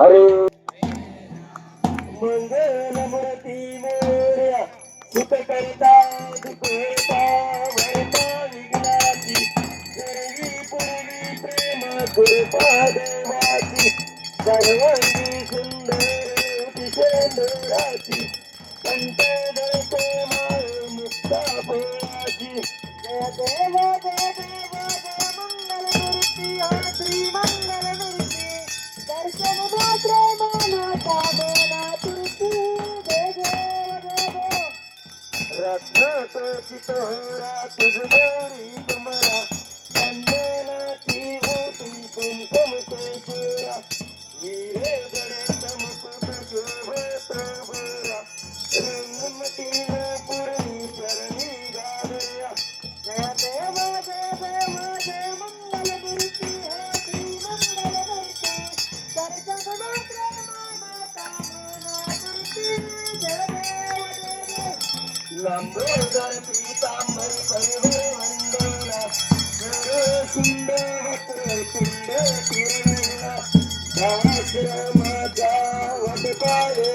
हरे मंगल मूर्ती मोर्या सुख करिता दुख हरता वरता विघ्नाची गर्वी पूर्वी प्रेम कृपा देवाची सर्वांची सुंदर अतिशय संत चित हो तुझ मेरी तुमरा లంబోదర పీతాంబరి పరిభూమండోల సుండే కుండే తిరుణ దాశ్రమ జావటి పాడే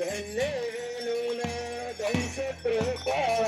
धन्य लुना दंश प्रकार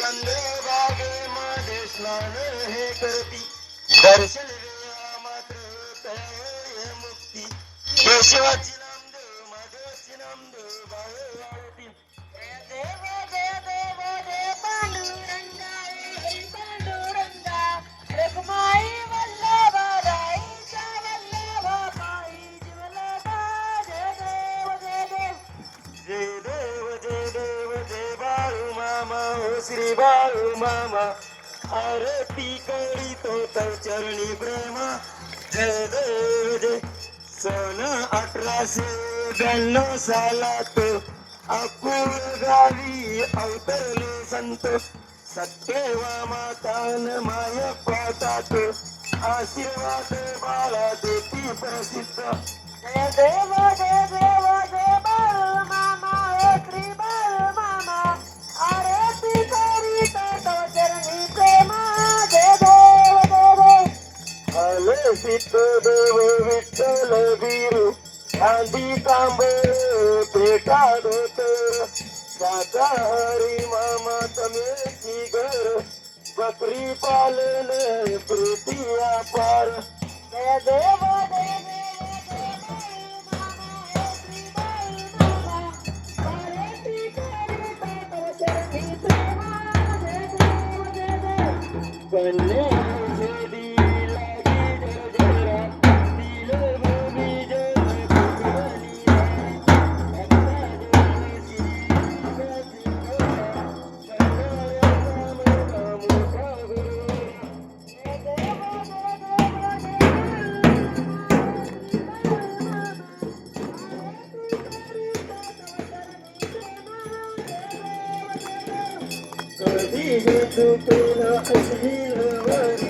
कंद बागे मध्ये स्नान हे करती. दर्शन मात्र मुक्ती. केशवाची भक्ती करी तो चरणी प्रेम. जय देव जय सन अठराशे ब्याण्णव सालात अकुल गावी अवतरले संत. सत्यवा मातान माय पाता आशीर्वाद बाळा देती प्रसिद्ध. जय देव देव विठ्ठल वीरू आधी तांब पेटा धोतर हरी मामा तमेची घर बकरी पालन प्रीती अपार देवा देवी Thank do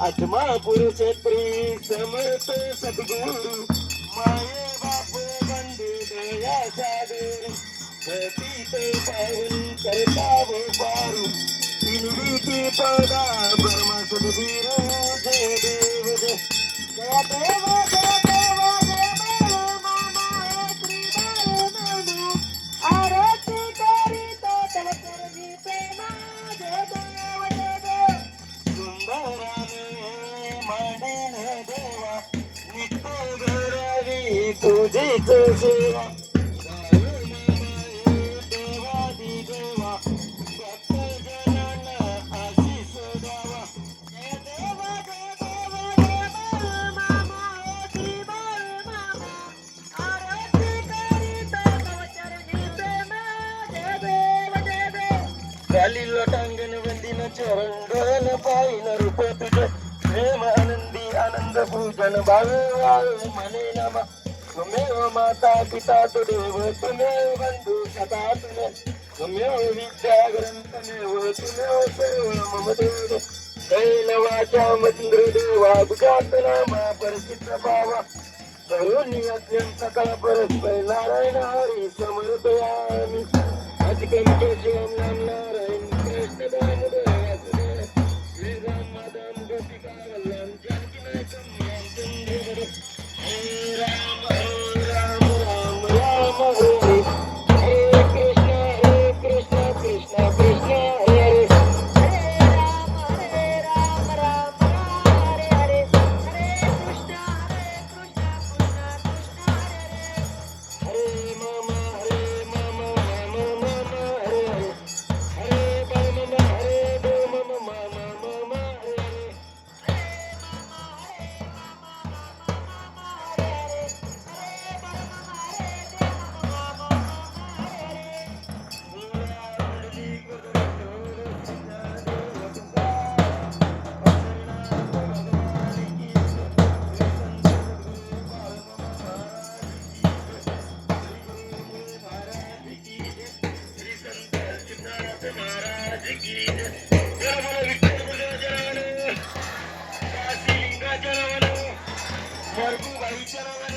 आत्मा पुरुष प्री समर्थ सद्गुरु माये बाप बंधू दया सागर सतीत पावन करता पारू। इनविती पदा ब्रह्म सद्गुरु जय देव जय जय देव जय देव जय बाळू मामा हे श्री बाळू मामा आरती करीत तव चरणी प्रेमा जय देव जय देव सुंदराने मांडीन देवा नित्य घरावी तुझीच सेवा जाईन रूप तुझे. प्रेम आनंदी आनंद पूजन भावे वाळे मने नमा. तुमेव माता पिता तुदेव तुमेव बंधू सदा तुमे तुमेव विद्या ग्रंथमेव तुमेव सर्व मम देव. कैलवाचा वाचा देवा गुजात नामा परिचित भावा तरुणी अत्यंत सकळ परस्पर नारायण हरी समर्पयामी. अधिकम केशवम नाम Thank you.